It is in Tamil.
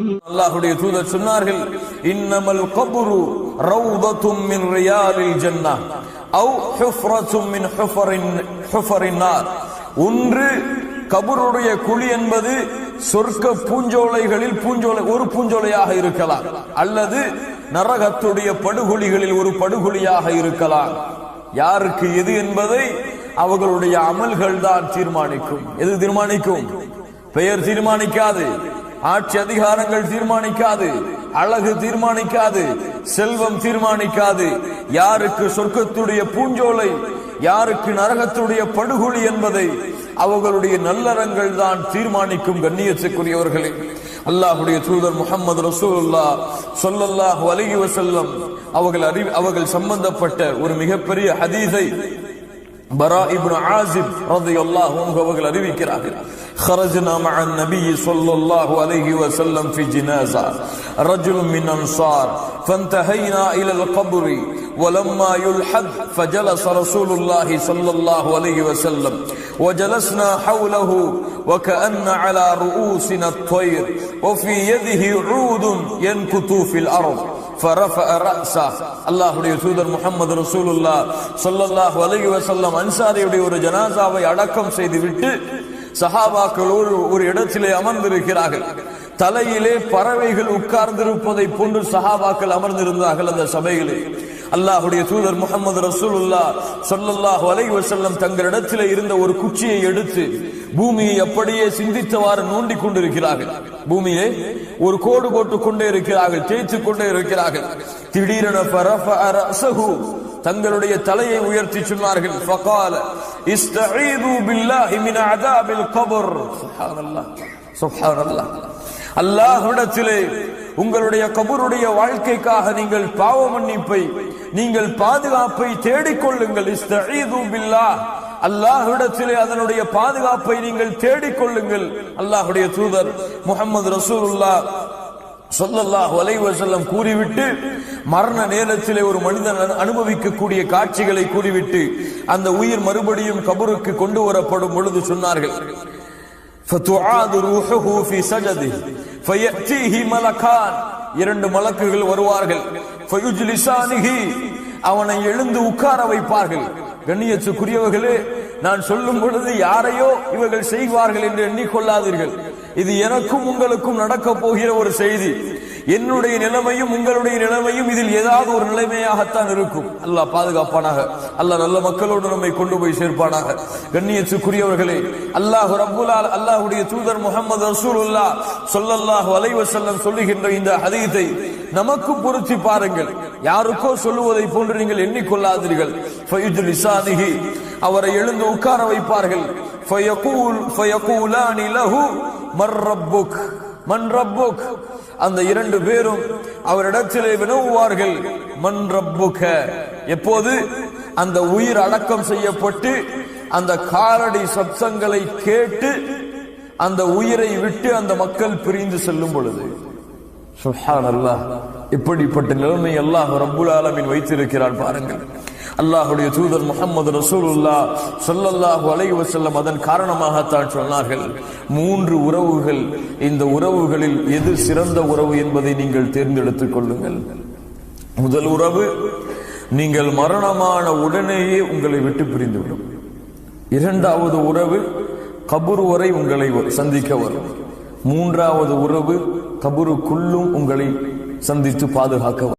அல்லாஹுடைய தூதர் சொன்னார்கள் இன்னமல் கபுரு ரௌதத்தும் மின் ரியாலில் ஜன்னா அவு ஹுஃப்ரத்தும் மின் ஹுஃபரின் ஹுஃபரின்னார் ஒன்று கபருடைய குழி என்பது சொர்க்க பூஞ்சோலைகளில் பூஞ்சோலை ஒரு பூஞ்சோலையாக இருக்கலாம் அல்லது நரகத்துடைய படுகொலிகளில் ஒரு படுகொலியாக இருக்கலாம். யாருக்கு எது என்பதை அவர்களுடைய அமல்கள் தான் தீர்மானிக்கும். எது தீர்மானிக்கும்? பெயர் தீர்மானிக்காது. ஆட்சி அதிகாரங்கள் தீர்மானிக்காது அழகு தீர்மானிக்காது செல்வம் தீர்மானிக்காது. யாருக்கு சொர்க்கத்துடைய பூஞ்சோலை யாருக்கு நரகத்துடைய படுகொலி என்பதை அவர்களுடைய நல்லறங்கள் தான் தீர்மானிக்கும் கண்ணியத்துக்குரியவர்களே. அல்லாஹுடைய தூதர் முகமது ரசூல்லா சொல்லல்லாஹ் அலகி வசல்லம் அவர்கள் அறி அவர்கள் சம்பந்தப்பட்ட ஒரு மிகப்பெரிய ஹதீஸை பரா இப்னு ஆசிப் ரதையொல்லாஹ் அவர்கள் அறிவிக்கிறார்கள். خرجنا مع النبي صلى الله عليه وسلم في جنازة رجل من أنصار فانتهينا إلى القبر ولما يلحد فجلس رسول الله صلى الله عليه وسلم وجلسنا حوله وكأن على رؤوسنا الطير وفي يده عود ينكت في الأرض فرفع رأسه அல்லாஹ்வுடைய தூதர் முகமது ரசூலுல்லா ஸல்லல்லாஹு அலைஹி வஸல்லம் அன்சாரியுடைய ஒரு ஜனாசாவை அடக்கம் செய்துவிட்டு சஹாபாக்கள் ஒரு ஒரு இடத்திலே அமர்ந்திருக்கிறார்கள். தலையிலே பறவைகள் உட்கார்ந்திருப்பதை போன்று சஹாபாக்கள் அமர்ந்திருந்தார்கள் அந்த சபையிலே. அல்லாஹுடைய தூதர் முகமது ரசூலுல்லா ஸல்லல்லாஹு அலைஹி தங்கள் தங்களிடத்திலே இருந்த ஒரு குச்சியை எடுத்து பூமியை அப்படியே சிந்தித்தவாறு நோண்டி கொண்டிருக்கிறார்கள். பூமியை ஒரு கோடு போட்டு கொண்டே இருக்கிறார்கள் தேய்த்து கொண்டே இருக்கிறார்கள். திடீரென ஃபரஃபஅ ரஅஸஹு தங்களுடைய தலையை உயர்த்தி சொன்னார்கள். ஃபகால இஸ்தஈது பில்லாஹி மின் அதாபில் கபர். சுப்ஹானல்லாஹ் சுப்ஹானல்லாஹ் அல்லாஹ்விடத்திலே உங்களுடைய கபருடைய வாழ்க்கைக்காக நீங்கள் பாவ மன்னிப்பை நீங்கள் பாதுகாப்பை தேடிக்கொள்ளுங்கள் இஸ்தஈது பில்லாஹ். அல்லாஹ்விடத்திலே அதனுடைய பாதுகாப்பை நீங்கள் தேடிக்கொள்ளுங்கள் அல்லாஹுடைய தூதர் முகமது ரசூலுல்லா சொல்லல்லாஹ் வலைவசல்லம் கூறிவிட்டு மரண நேரத்திலே ஒரு மனிதன் அனுபவிக்கக்கூடிய காட்சிகளை கூறிவிட்டு அந்த உயிர் மறுபடியும் கபருக்கு கொண்டு வரப்படும் பொழுது சொன்னார்கள் இரண்டு மலக்குகள் வருவார்கள் அவனை எழுந்து உட்கார வைப்பார்கள். கண்ணியத்துக்குரியவர்களே நான் சொல்லும் பொழுது யாரையோ இவர்கள் செய்வார்கள் என்று எண்ணிக்கொள்ளாதீர்கள். இது எனக்கும் உங்களுக்கும் நடக்க போகிற ஒரு செய்தி. என்னுடைய நிலைமையும் உங்களுடைய நிலைமையும் இதில் ஏதாவது ஒரு நிலைமையாகத்தான் இருக்கும். அல்லாஹ் பாதுகாப்பானாக. அல்லாஹ் நல்ல மக்களோடு நம்மை கொண்டு போய் சேர்ப்பானாக. கண்ணியத்துக்குரியவர்களே அல்லாஹ் ரபுலால் அல்லாஹ்வுடைய தூதர் முகமது ரசூலுல்லா சொல்லல்லாஹ் அலைஹி சொல்லுகின்ற இந்த ஹதீஸை நமக்கு பொருத்தி பாருங்கள். யாருக்கோ சொல்லுவதை போன்று நீங்கள் எண்ணிக்கொள்ளாதீர்கள். ஃபயுஜ்லிசானிஹி அவரை எழுந்து உட்கார வைப்பார்கள். மர்ரப்புக் மன்ரப்புக் அந்த இரண்டு பேரும் அவரிடத்திலே வினவுவார்கள் மன்ரப்புக எப்போது? அந்த உயிர் அடக்கம் செய்யப்பட்டு அந்த காலடி சப்தங்களை கேட்டு அந்த உயிரை விட்டு அந்த மக்கள் பிரிந்து செல்லும் பொழுது. சுப்ஹானல்லாஹ் இப்படிப்பட்ட நிலைமை அல்லாஹ் ரப்புல் ஆலமின் வைத்திருக்கிறான் பாருங்கள். அல்லாஹுடைய தூதர் முகமது ரசூலுல்லா சொல்லல்லாஹு அலைஹி வஸல்லம் அதன் காரணமாகத்தான் சொன்னார்கள். மூன்று உறவுகள் இந்த உறவுகளில் எது சிறந்த உறவு என்பதை நீங்கள் தேர்ந்தெடுத்துக் கொள்ளுங்கள். முதல் உறவு நீங்கள் மரணமான உடனேயே உங்களை விட்டு பிரிந்துவிடும். இரண்டாவது உறவு கபுர் வரை உங்களை சந்திக்க வரும். மூன்றாவது உறவு கபுருக்குள்ளும் உங்களை சந்தித்து பாதுகாக்க